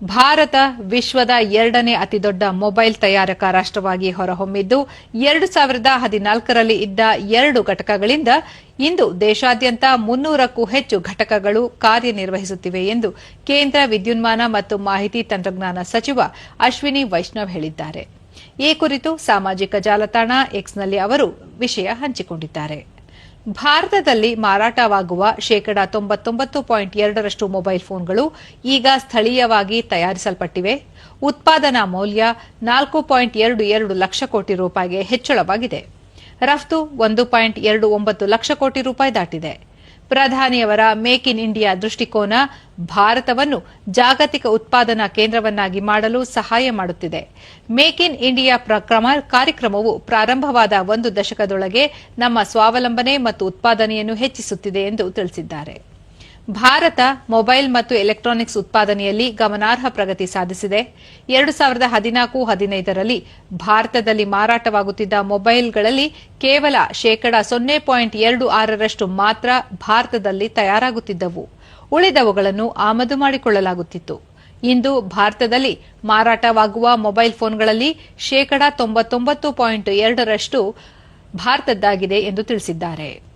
ಭಾರತ ವಿಶ್ವದ ಎರಡನೇ ಅತಿದೊಡ್ಡ ಮೊಬೈಲ್ ತಯಾರಕ ರಾಷ್ಟವಾಗಿ ಹೊರಹೊಮ್ಮಿದ್ದು, ಎರಡು ಸಾವಿರದ ಹದಿನಾಲ್ಕರಲ್ಲಿ ಇದ್ದ ಎರಡು ಘಟಕಗಳಿಂದ ಇಂದು ದೇಶಾದ್ಯಂತ ಮುನ್ನೂರಕ್ಕೂ ಹೆಚ್ಚು ಘಟಕಗಳು ಕಾರ್ಯನಿರ್ವಹಿಸುತ್ತಿವೆ ಎಂದು ಕೇಂದ್ರ ವಿದ್ಯುನ್ಮಾನ ಮತ್ತು ಮಾಹಿತಿ ತಂತ್ರಜ್ಞಾನ ಸಚಿವ ಅಶ್ವಿನಿ ವೈಷ್ಣವ್ ಹೇಳಿದ್ದಾರೆ. ಈ ಕುರಿತು ಸಾಮಾಜಿಕ ಜಾಲತಾಣ ಎಕ್ಸ್ನಲ್ಲಿ ಅವರು ವಿಷಯ ಹಂಚಿಕೊಂಡಿದ್ದಾರೆ. ಭಾರತದಲ್ಲಿ ಮಾರಾಟವಾಗುವ ಶೇಕಡಾ ತೊಂಬತ್ತೊಂಬತ್ತು ಪಾಯಿಂಟ್ ಎರಡರಷ್ಟು ಮೊಬೈಲ್ ಫೋನ್ಗಳು ಈಗ ಸ್ಥಳೀಯವಾಗಿ ತಯಾರಿಸಲ್ಪಟ್ಟಿವೆ. ಉತ್ಪಾದನಾ ಮೌಲ್ಯ ನಾಲ್ಕು ಪಾಯಿಂಟ್ ಎರಡು ಎರಡು ಲಕ್ಷ ಕೋಟಿ ರೂಪಾಯಿಗೆ ಹೆಚ್ಚಳವಾಗಿದೆ. ರಫ್ತು ಒಂದು ಪಾಯಿಂಟ್ ಎರಡು ಒಂಬತ್ತು ಲಕ್ಷ ಕೋಟಿ ರೂಪಾಯಿ ದಾಟಿದೆ. ಪ್ರಧಾನಿಯವರ ಮೇಕ್ ಇನ್ ಇಂಡಿಯಾ ದೃಷ್ಟಿಕೋನ ಭಾರತವನ್ನು ಜಾಗತಿಕ ಉತ್ಪಾದನಾ ಕೇಂದ್ರವನ್ನಾಗಿ ಮಾಡಲು ಸಹಾಯ ಮಾಡುತ್ತಿದೆ. ಮೇಕ್ ಇನ್ ಇಂಡಿಯಾ ಕಾರ್ಯಕ್ರಮವು ಪ್ರಾರಂಭವಾದ ಒಂದು ದಶಕದೊಳಗೆ ನಮ್ಮ ಸ್ವಾವಲಂಬನೆ ಮತ್ತು ಉತ್ಪಾದನೆಯನ್ನು ಹೆಚ್ಚಿಸುತ್ತಿದೆ ಎಂದು ತಿಳಿಸಿದ್ದಾರೆ. ಭಾರತ ಮೊಬೈಲ್ ಮತ್ತು ಎಲೆಕ್ಟ್ರಾನಿಕ್ಸ್ ಉತ್ಪಾದನೆಯಲ್ಲಿ ಗಮನಾರ್ಹ ಪ್ರಗತಿ ಸಾಧಿಸಿದೆ. ಎರಡು ಸಾವಿರದ ಹದಿನಾಲ್ಕು ಹದಿನೈದರಲ್ಲಿ ಭಾರತದಲ್ಲಿ ಮಾರಾಟವಾಗುತ್ತಿದ್ದ ಮೊಬೈಲ್ಗಳಲ್ಲಿ ಕೇವಲ ಶೇಕಡಾ ಸೊನ್ನೆ ಪಾಯಿಂಟ್ ಎರಡು ಆರರಷ್ಟು ಮಾತ್ರ ಭಾರತದಲ್ಲಿ ತಯಾರಾಗುತ್ತಿದ್ದವು. ಉಳಿದವುಗಳನ್ನು ಆಮದು ಮಾಡಿಕೊಳ್ಳಲಾಗುತ್ತಿತ್ತು. ಇಂದು ಭಾರತದಲ್ಲಿ ಮಾರಾಟವಾಗುವ ಮೊಬೈಲ್ ಫೋನ್ಗಳಲ್ಲಿ ಶೇಕಡಾ ತೊಂಬತ್ತೊಂಬತ್ತು ಪಾಯಿಂಟ್ ಎರಡರಷ್ಟು ಭಾರತದ್ದಾಗಿದೆ ಎಂದು ತಿಳಿಸಿದ್ದಾರೆ.